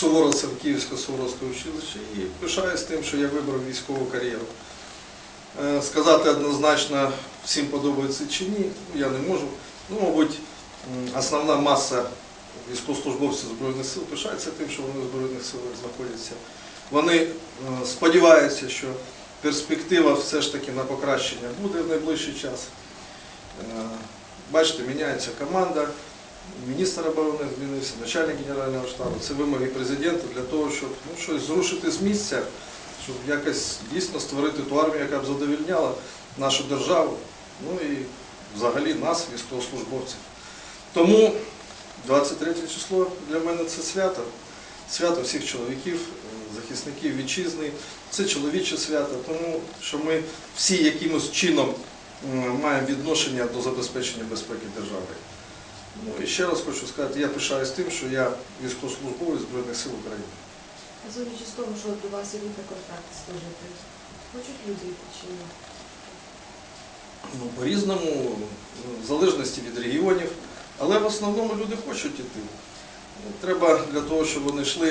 Суворовцем Київського Суворовського училища і пишаюсь тим, що я вибрав військову кар'єру. Е, Сказати однозначно, всім подобається чи ні, ну, я не можу. Ну, мабуть, основна маса військовослужбовців Збройних сил пишається тим, що вони в Збройних силах знаходяться. Вони е, сподіваються, що перспектива все ж таки на покращення буде в найближчий час. Е, Бачите, міняється команда, міністр оборони змінився, начальник генерального штабу. Це вимоги президента для того, щоб ну, щось зрушити з місця, щоб якось дійсно створити ту армію, яка б задовільняла нашу державу, ну і взагалі нас, військовослужбовців. Тому 23 число для мене це свято, свято всіх чоловіків, захисників вітчизни. Це чоловіче свято, тому що ми всі якимось чином маємо відношення до забезпечення безпеки держави. Ну і ще раз хочу сказати, я пишаюсь тим, що я військовослужбовець Збройних сил України. Судячи з того, що до вас ідуть на контракт служити, хочуть люди йти чи ні? Ну, по-різному, ну, в залежності від регіонів, але в основному люди хочуть іти. Ну, Треба для того, щоб вони йшли